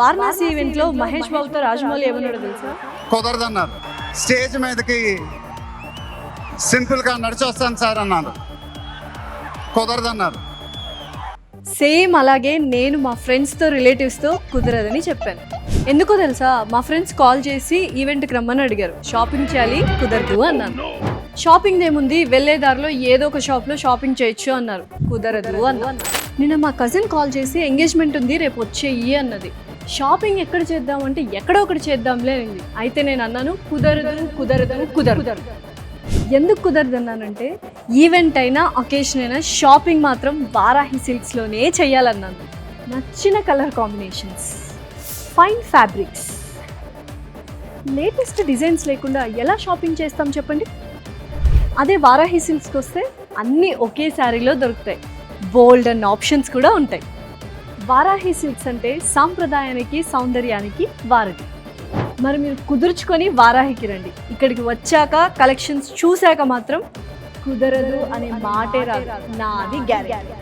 వారణాసి ఈవెంట్లో మహేష్ బాబుతో రాజమౌళి ఏమన్నాడో తెలుసా? కుదరదన్నారు. స్టేజ్ మీదకి సింపుల్గా నడిచి వస్తాను సార్ అన్నారు. కుదరదన్నారు. సేమ్ అలాగే నేను మా ఫ్రెండ్స్తో రిలేటివ్స్తో కుదరదని చెప్పాను. ఎందుకో తెలుసా? మా ఫ్రెండ్స్ కాల్ చేసి ఈవెంట్కి రమ్మని అడిగారు. షాపింగ్ చేయాలి కుదరదు అన్నాను షాపింగ్ ఏముంది? వెళ్ళే దారిలో ఏదో ఒక షాప్లో షాపింగ్ చేయొచ్చు అన్నారు. కుదరదు అన్నాను నిన్న మా కజిన్ కాల్ చేసి ఎంగేజ్మెంట్ ఉంది రేపు వచ్చేయి అన్నది. షాపింగ్ ఎక్కడ చేద్దామంటే ఎక్కడో ఒకటి చేద్దాంలే అనింది అయితే నేను అన్నాను కుదరదు కుదరదు కుదరదు. ఎందుకు కుదరదన్నానంటే ఈవెంట్ అయినా ఒకేషన్ అయినా షాపింగ్ మాత్రం వారాహి సిల్క్స్లోనే చేయాలన్నాను. నచ్చిన colour combinations. Fine fabrics. Latest designs లేకుండా ఎలా షాపింగ్ చేస్తాం చెప్పండి? అదే వారాహి సిల్క్స్కి వస్తే అన్నీ ఒకే శారీలో దొరుకుతాయి. బోల్డ్ అండ్ ఆప్షన్స్ కూడా ఉంటాయి. వారాహి సిల్క్స్ అంటే సాంప్రదాయానికి సౌందర్యానికి వారధి. మరి మీరు కుదుర్చుకొని వారాహికి రండి. ఇక్కడికి వచ్చాక కలెక్షన్స్ చూశాక మాత్రం కుదరదు అనే మాటే రాదు. నాది గ్యారెంటీ.